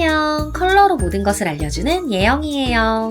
안녕. 컬러로 모든 것을 알려주는 예영이에요.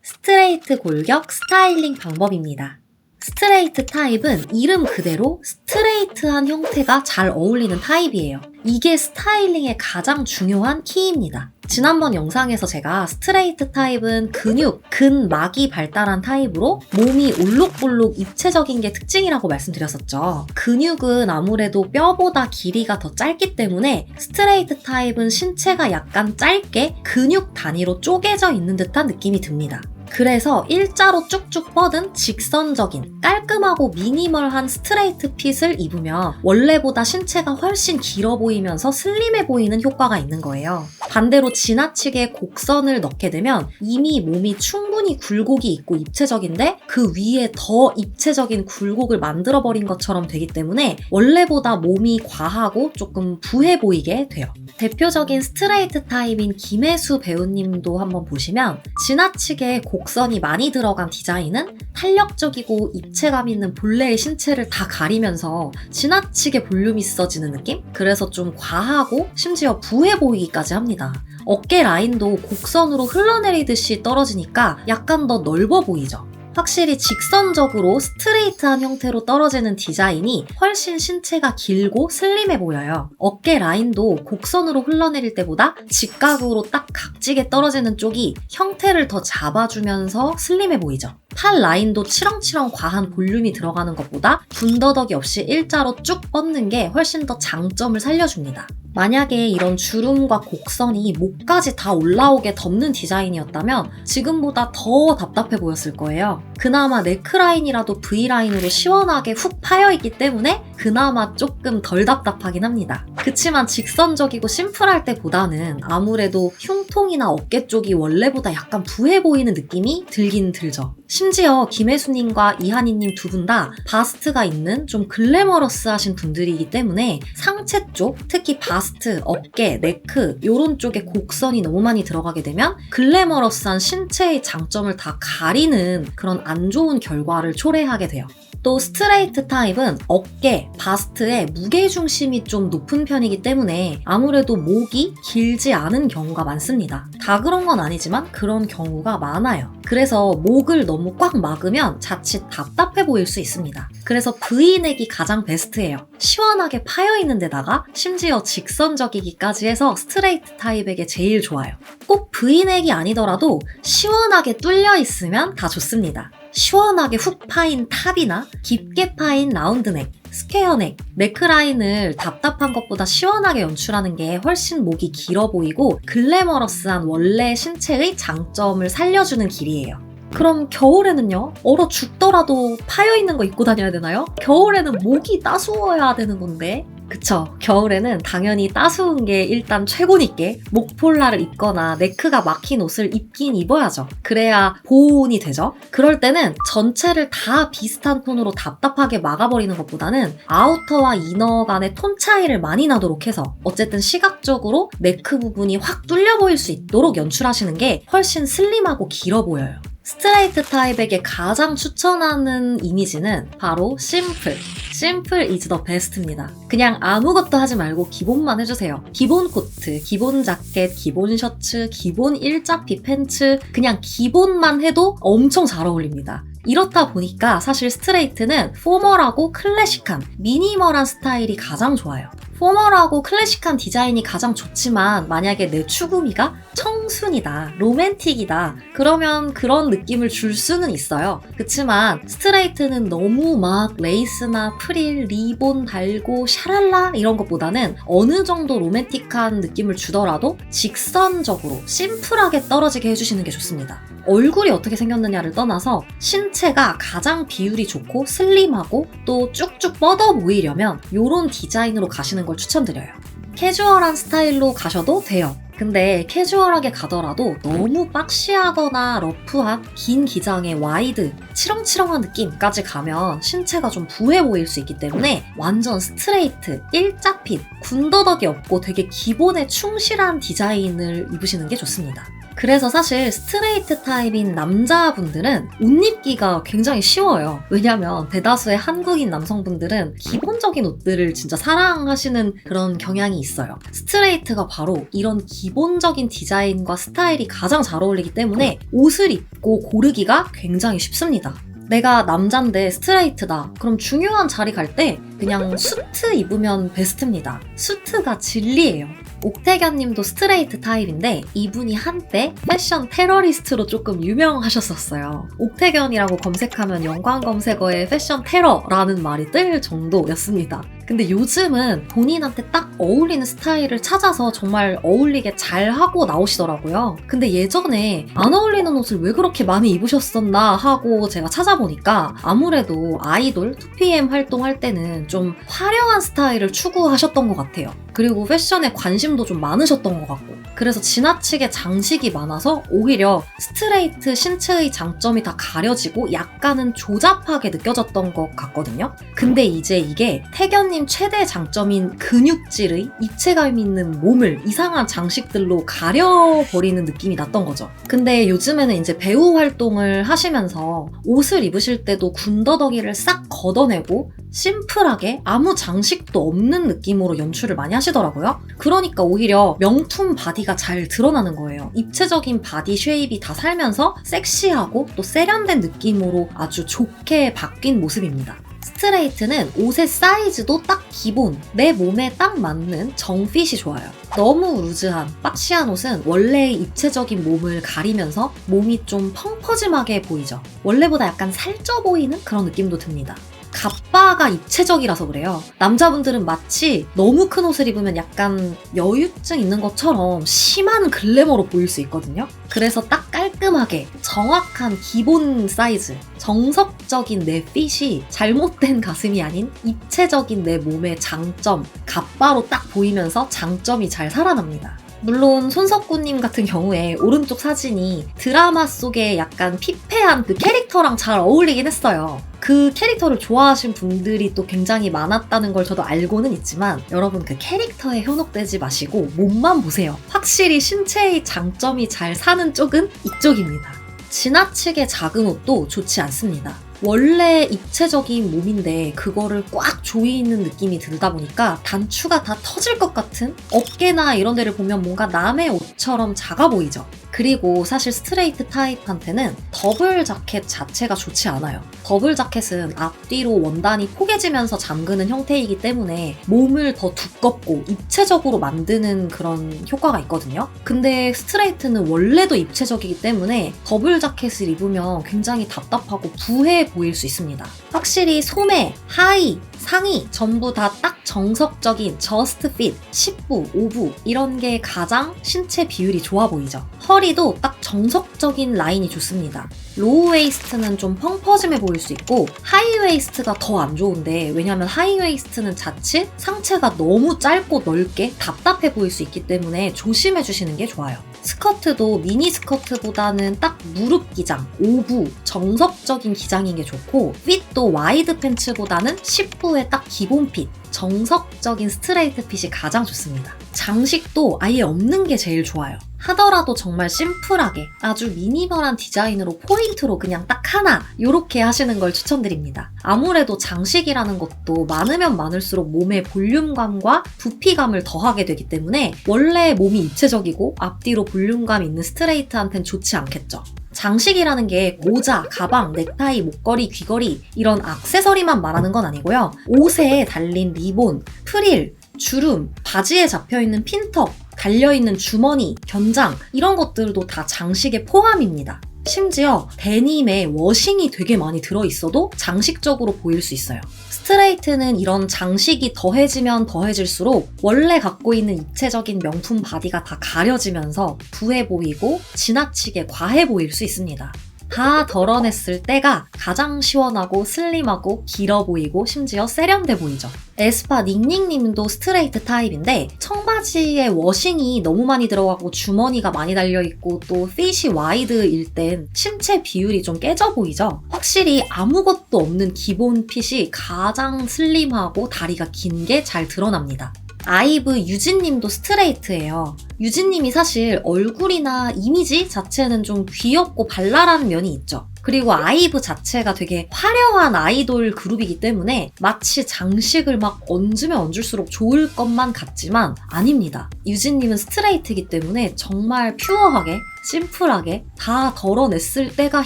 스트레이트 골격 스타일링 방법입니다. 스트레이트 타입은 이름 그대로 스트레이트한 형태가 잘 어울리는 타입이에요. 이게 스타일링의 가장 중요한 키입니다. 지난번 영상에서 제가 스트레이트 타입은 근육, 근막이 발달한 타입으로 몸이 올록볼록 입체적인 게 특징이라고 말씀드렸었죠. 근육은 아무래도 뼈보다 길이가 더 짧기 때문에 스트레이트 타입은 신체가 약간 짧게 근육 단위로 쪼개져 있는 듯한 느낌이 듭니다. 그래서 일자로 쭉쭉 뻗은 직선적인 깔끔하고 미니멀한 스트레이트 핏을 입으면 원래보다 신체가 훨씬 길어 보이면서 슬림해 보이는 효과가 있는 거예요. 반대로 지나치게 곡선을 넣게 되면 이미 몸이 충분히 굴곡이 있고 입체적인데 그 위에 더 입체적인 굴곡을 만들어 버린 것처럼 되기 때문에 원래보다 몸이 과하고 조금 부해 보이게 돼요. 대표적인 스트레이트 타입인 김혜수 배우님도 한번 보시면 지나치게 곡 선이 많이 들어간 디자인은 탄력적이고 입체감 있는 본래의 신체를 다 가리면서 지나치게 볼륨 있어지는 느낌? 그래서 좀 과하고 심지어 부해 보이기까지 합니다. 어깨 라인도 곡선으로 흘러내리듯이 떨어지니까 약간 더 넓어 보이죠. 확실히 직선적으로 스트레이트한 형태로 떨어지는 디자인이 훨씬 신체가 길고 슬림해 보여요. 어깨 라인도 곡선으로 흘러내릴 때보다 직각으로 딱 각지게 떨어지는 쪽이 형태를 더 잡아주면서 슬림해 보이죠. 팔 라인도 치렁치렁 과한 볼륨이 들어가는 것보다 군더더기 없이 일자로 쭉 뻗는 게 훨씬 더 장점을 살려줍니다. 만약에 이런 주름과 곡선이 목까지 다 올라오게 덮는 디자인이었다면 지금보다 더 답답해 보였을 거예요. 그나마 네크라인이라도 V라인으로 시원하게 훅 파여있기 때문에 그나마 조금 덜 답답하긴 합니다. 그치만 직선적이고 심플할 때보다는 아무래도 흉통이나 어깨 쪽이 원래보다 약간 부해 보이는 느낌이 들긴 들죠. 심지어 김혜수님과 이한희님 두 분 다 바스트가 있는 좀 글래머러스하신 분들이기 때문에 상 체 쪽, 특히 바스트, 어깨, 네크 이런 쪽에 곡선이 너무 많이 들어가게 되면 글래머러스한 신체의 장점을 다 가리는 그런 안 좋은 결과를 초래하게 돼요. 또 스트레이트 타입은 어깨, 바스트의 무게중심이 좀 높은 편이기 때문에 아무래도 목이 길지 않은 경우가 많습니다. 다 그런 건 아니지만 그런 경우가 많아요. 그래서 목을 너무 꽉 막으면 자칫 답답해 보일 수 있습니다. 그래서 V넥이 가장 베스트예요. 시원하게 파여있는 데다 가 심지어 직선적이기까지 해서 스트레이트 타입에게 제일 좋아요. 꼭 V넥이 아니더라도 시원하게 뚫려 있으면 다 좋습니다. 시원하게 훅 파인 탑이나 깊게 파인 라운드넥, 스퀘어넥, 네크라인을 답답한 것보다 시원하게 연출하는 게 훨씬 목이 길어 보이고 글래머러스한 원래 신체의 장점을 살려주는 길이에요. 그럼 겨울에는요? 얼어 죽더라도 파여있는 거 입고 다녀야 되나요? 겨울에는 목이 따스워야 되는 건데. 그쵸. 겨울에는 당연히 따스운 게 일단 최고니께 목폴라를 입거나 네크가 막힌 옷을 입긴 입어야죠. 그래야 보온이 되죠. 그럴 때는 전체를 다 비슷한 톤으로 답답하게 막아버리는 것보다는 아우터와 이너 간의 톤 차이를 많이 나도록 해서 어쨌든 시각적으로 네크 부분이 확 뚫려 보일 수 있도록 연출하시는 게 훨씬 슬림하고 길어 보여요. 스트레이트 타입에게 가장 추천하는 이미지는 바로 심플. 심플 이즈 더 베스트입니다. 그냥 아무것도 하지 말고 기본만 해주세요. 기본 코트, 기본 자켓, 기본 셔츠, 기본 일자피 팬츠, 그냥 기본만 해도 엄청 잘 어울립니다. 이렇다 보니까 사실 스트레이트는 포멀하고 클래식한, 미니멀한 스타일이 가장 좋아요. 포멀하고 클래식한 디자인이 가장 좋지만 만약에 내 추구미가 청순이다, 로맨틱이다, 그러면 그런 느낌을 줄 수는 있어요. 그치만 스트레이트는 너무 막 레이스나 프릴, 리본 달고 샤랄라 이런 것보다는 어느 정도 로맨틱한 느낌을 주더라도 직선적으로 심플하게 떨어지게 해주시는 게 좋습니다. 얼굴이 어떻게 생겼느냐를 떠나서 신체가 가장 비율이 좋고 슬림하고 또 쭉쭉 뻗어 보이려면 이런 디자인으로 가시는 걸 추천드려요. 캐주얼한 스타일로 가셔도 돼요. 근데 캐주얼하게 가더라도 너무 박시하거나 러프한 긴 기장의 와이드, 치렁치렁한 느낌까지 가면 신체가 좀 부해 보일 수 있기 때문에 완전 스트레이트, 일자핏, 군더더기 없고 되게 기본에 충실한 디자인을 입으시는 게 좋습니다. 그래서 사실 스트레이트 타입인 남자분들은 옷 입기가 굉장히 쉬워요. 왜냐면 대다수의 한국인 남성분들은 기본적인 옷들을 진짜 사랑하시는 그런 경향이 있어요. 스트레이트가 바로 이런 기본적인 디자인과 스타일이 가장 잘 어울리기 때문에 옷을 입고 고르기가 굉장히 쉽습니다. 내가 남잔데 스트레이트다. 그럼 중요한 자리 갈 때 그냥 수트 입으면 베스트입니다. 수트가 진리예요. 옥태견 님도 스트레이트 타입인데 이분이 한때 패션 테러리스트로 조금 유명하셨었어요. 옥태견이라고 검색하면 연관 검색어에 패션 테러라는 말이 뜰 정도였습니다. 근데 요즘은 본인한테 딱 어울리는 스타일을 찾아서 정말 어울리게 잘 하고 나오시더라고요. 근데 예전에 안 어울리는 옷을 왜 그렇게 많이 입으셨었나 하고 제가 찾아보니까 아무래도 아이돌 2PM 활동할 때는 좀 화려한 스타일을 추구하셨던 것 같아요. 그리고 패션에 관심도 좀 많으셨던 것 같고. 그래서 지나치게 장식이 많아서 오히려 스트레이트 신체의 장점이 다 가려지고 약간은 조잡하게 느껴졌던 것 같거든요. 근데 이제 이게 태견님 최대 장점인 근육질의 입체감 있는 몸을 이상한 장식들로 가려버리는 느낌이 났던 거죠. 근데 요즘에는 이제 배우 활동을 하시면서 옷을 입으실 때도 군더더기를 싹 걷어내고 심플하게 아무 장식도 없는 느낌으로 연출을 많이 하시더라고요. 그러니까 오히려 명품 바디가 잘 드러나는 거예요. 입체적인 바디 쉐입이 다 살면서 섹시하고 또 세련된 느낌으로 아주 좋게 바뀐 모습입니다. 스트레이트는 옷의 사이즈도 딱 기본, 내 몸에 딱 맞는 정핏이 좋아요. 너무 루즈한, 박시한 옷은 원래의 입체적인 몸을 가리면서 몸이 좀 펑퍼짐하게 보이죠. 원래보다 약간 살쪄 보이는 그런 느낌도 듭니다. 갑바가 입체적이라서 그래요. 남자분들은 마치 너무 큰 옷을 입으면 약간 여유증 있는 것처럼 심한 글래머로 보일 수 있거든요. 그래서 딱 깔끔하게 정확한 기본 사이즈, 정석적인 내 핏이 잘못된 가슴이 아닌 입체적인 내 몸의 장점, 갑바로 딱 보이면서 장점이 잘 살아납니다. 물론 손석구님 같은 경우에 오른쪽 사진이 드라마 속에 약간 피폐한 그 캐릭터랑 잘 어울리긴 했어요. 그 캐릭터를 좋아하신 분들이 또 굉장히 많았다는 걸 저도 알고는 있지만 여러분 그 캐릭터에 현혹되지 마시고 몸만 보세요. 확실히 신체의 장점이 잘 사는 쪽은 이쪽입니다. 지나치게 작은 옷도 좋지 않습니다. 원래 입체적인 몸인데 그거를 꽉 조이 있는 느낌이 들다 보니까 단추가 다 터질 것 같은 어깨나 이런 데를 보면 뭔가 남의 옷처럼 작아 보이죠. 그리고 사실 스트레이트 타입한테는 더블 자켓 자체가 좋지 않아요. 더블 자켓은 앞뒤로 원단이 포개지면서 잠그는 형태이기 때문에 몸을 더 두껍고 입체적으로 만드는 그런 효과가 있거든요. 근데 스트레이트는 원래도 입체적이기 때문에 더블 자켓을 입으면 굉장히 답답하고 부해 보일 수 있습니다. 확실히 소매, 하의, 상의 전부 다 딱 정석적인 저스트 핏, 10부, 5부 이런 게 가장 신체 비율이 좋아 보이죠. 허리도 딱 정석적인 라인이 좋습니다. 로우 웨이스트는 좀 펑퍼짐해 보일 수 있고 하이 웨이스트가 더 안 좋은데 왜냐면 하이 웨이스트는 자칫 상체가 너무 짧고 넓게 답답해 보일 수 있기 때문에 조심해 주시는 게 좋아요. 스커트도 미니 스커트보다는 딱 무릎 기장, 5부, 정석적인 기장인 게 좋고 핏도 와이드 팬츠보다는 10부의 딱 기본 핏, 정석적인 스트레이트 핏이 가장 좋습니다. 장식도 아예 없는 게 제일 좋아요. 하더라도 정말 심플하게 아주 미니멀한 디자인으로 포인트로 그냥 딱 하나 이렇게 하시는 걸 추천드립니다. 아무래도 장식이라는 것도 많으면 많을수록 몸의 볼륨감과 부피감을 더하게 되기 때문에 원래 몸이 입체적이고 앞뒤로 볼륨감 있는 스트레이트한텐 좋지 않겠죠. 장식이라는 게 모자, 가방, 넥타이, 목걸이, 귀걸이 이런 악세서리만 말하는 건 아니고요. 옷에 달린 리본, 프릴, 주름, 바지에 잡혀있는 핀턱, 달려있는 주머니, 견장 이런 것들도 다 장식의 포함입니다. 심지어 데님에 워싱이 되게 많이 들어있어도 장식적으로 보일 수 있어요. 스트레이트는 이런 장식이 더해지면 더해질수록 원래 갖고 있는 입체적인 명품 바디가 다 가려지면서 부해 보이고 지나치게 과해 보일 수 있습니다. 다 덜어냈을 때가 가장 시원하고 슬림하고 길어 보이고 심지어 세련돼 보이죠. 에스파 닝닝님도 스트레이트 타입인데 청바지에 워싱이 너무 많이 들어가고 주머니가 많이 달려있고 또 핏이 와이드일 땐 신체 비율이 좀 깨져 보이죠. 확실히 아무것도 없는 기본 핏이 가장 슬림하고 다리가 긴 게 잘 드러납니다. 아이브 유진님도 스트레이트예요. 유진님이 사실 얼굴이나 이미지 자체는 좀 귀엽고 발랄한 면이 있죠. 그리고 아이브 자체가 되게 화려한 아이돌 그룹이기 때문에 마치 장식을 막 얹으면 얹을수록 좋을 것만 같지만 아닙니다. 유진님은 스트레이트이기 때문에 정말 퓨어하게 심플하게 다 덜어냈을 때가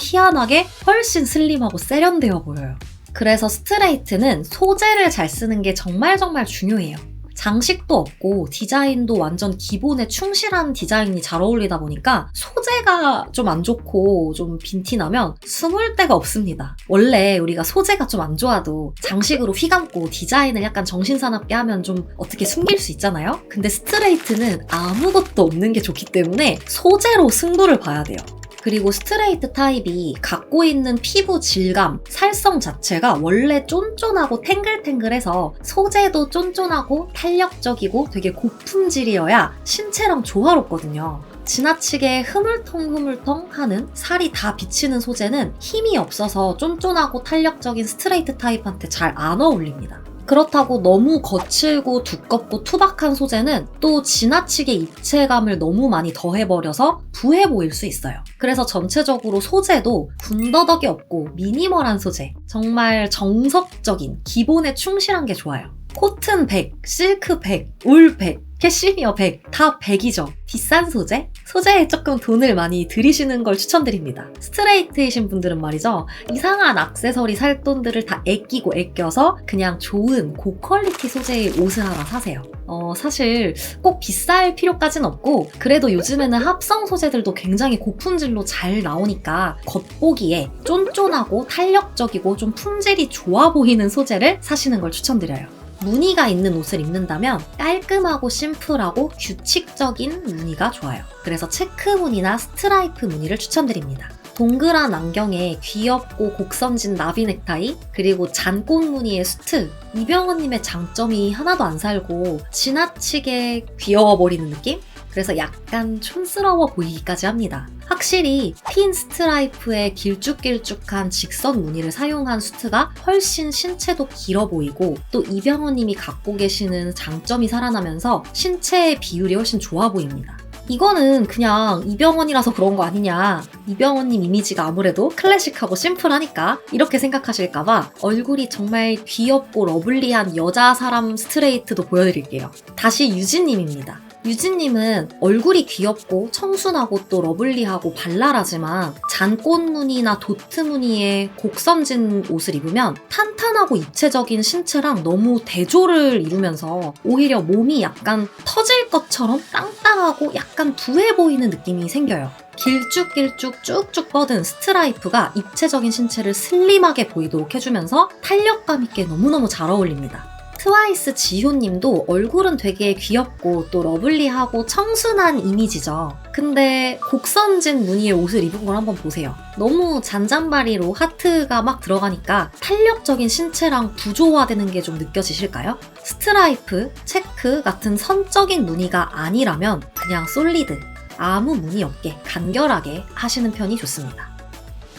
희한하게 훨씬 슬림하고 세련되어 보여요. 그래서 스트레이트는 소재를 잘 쓰는 게 정말 정말 중요해요. 장식도 없고 디자인도 완전 기본에 충실한 디자인이 잘 어울리다 보니까 소재가 좀 안 좋고 좀 빈티나면 숨을 데가 없습니다. 원래 우리가 소재가 좀 안 좋아도 장식으로 휘감고 디자인을 약간 정신사납게 하면 좀 어떻게 숨길 수 있잖아요? 근데 스트레이트는 아무것도 없는 게 좋기 때문에 소재로 승부를 봐야 돼요. 그리고 스트레이트 타입이 갖고 있는 피부 질감, 살성 자체가 원래 쫀쫀하고 탱글탱글해서 소재도 쫀쫀하고 탄력적이고 되게 고품질이어야 신체랑 조화롭거든요. 지나치게 흐물텅흐물텅 하는 살이 다 비치는 소재는 힘이 없어서 쫀쫀하고 탄력적인 스트레이트 타입한테 잘 안 어울립니다. 그렇다고 너무 거칠고 두껍고 투박한 소재는 또 지나치게 입체감을 너무 많이 더해버려서 부해 보일 수 있어요. 그래서 전체적으로 소재도 군더더기 없고 미니멀한 소재, 정말 정석적인 기본에 충실한 게 좋아요. 코튼 100, 실크 100, 울 100, 캐시미어 100, 다 100이죠. 비싼 소재? 소재에 조금 돈을 많이 들이시는 걸 추천드립니다. 스트레이트이신 분들은 말이죠. 이상한 악세서리 살 돈들을 다 아끼고 아껴서 그냥 좋은 고퀄리티 소재의 옷을 하나 사세요. 어, 사실 꼭 비쌀 필요까진 없고 그래도 요즘에는 합성 소재들도 굉장히 고품질로 잘 나오니까 겉보기에 쫀쫀하고 탄력적이고 좀 품질이 좋아 보이는 소재를 사시는 걸 추천드려요. 무늬가 있는 옷을 입는다면 깔끔하고 심플하고 규칙적인 무늬가 좋아요. 그래서 체크 무늬나 스트라이프 무늬를 추천드립니다. 동그란 안경에 귀엽고 곡선진 나비 넥타이, 그리고 잔꽃 무늬의 수트. 이병헌님의 장점이 하나도 안 살고 지나치게 귀여워 버리는 느낌? 그래서 약간 촌스러워 보이기까지 합니다. 확실히 핀 스트라이프의 길쭉길쭉한 직선 무늬를 사용한 수트가 훨씬 신체도 길어 보이고 또 이병헌님이 갖고 계시는 장점이 살아나면서 신체의 비율이 훨씬 좋아 보입니다. 이거는 그냥 이병헌이라서 그런 거 아니냐. 이병헌님 이미지가 아무래도 클래식하고 심플하니까 이렇게 생각하실까봐 얼굴이 정말 귀엽고 러블리한 여자 사람 스트레이트도 보여드릴게요. 다시 유진님입니다. 유진님은 얼굴이 귀엽고 청순하고 또 러블리하고 발랄하지만 잔꽃 무늬나 도트 무늬의 곡선진 옷을 입으면 탄탄하고 입체적인 신체랑 너무 대조를 이루면서 오히려 몸이 약간 터질 것처럼 땅땅하고 약간 부해 보이는 느낌이 생겨요. 길쭉길쭉 쭉쭉 뻗은 스트라이프가 입체적인 신체를 슬림하게 보이도록 해주면서 탄력감 있게 너무너무 잘 어울립니다. 트와이스 지효님도 얼굴은 되게 귀엽고 또 러블리하고 청순한 이미지죠. 근데 곡선진 무늬의 옷을 입은 걸 한번 보세요. 너무 잔잔바리로 하트가 막 들어가니까 탄력적인 신체랑 부조화되는 게 좀 느껴지실까요? 스트라이프, 체크 같은 선적인 무늬가 아니라면 그냥 솔리드, 아무 무늬 없게 간결하게 하시는 편이 좋습니다.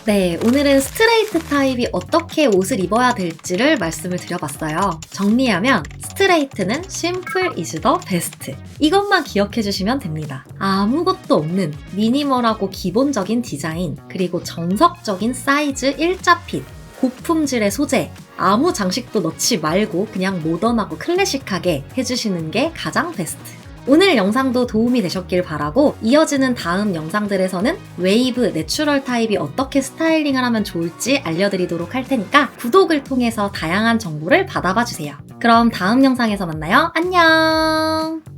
네, 오늘은 스트레이트 타입이 어떻게 옷을 입어야 될지를 말씀을 드려봤어요. 정리하면 스트레이트는 심플 is the best. 이것만 기억해 주시면 됩니다. 아무것도 없는 미니멀하고 기본적인 디자인, 그리고 정석적인 사이즈 일자 핏, 고품질의 소재, 아무 장식도 넣지 말고 그냥 모던하고 클래식하게 해주시는 게 가장 베스트. 오늘 영상도 도움이 되셨길 바라고 이어지는 다음 영상들에서는 웨이브 내추럴 타입이 어떻게 스타일링을 하면 좋을지 알려드리도록 할 테니까 구독을 통해서 다양한 정보를 받아봐 주세요. 그럼 다음 영상에서 만나요. 안녕!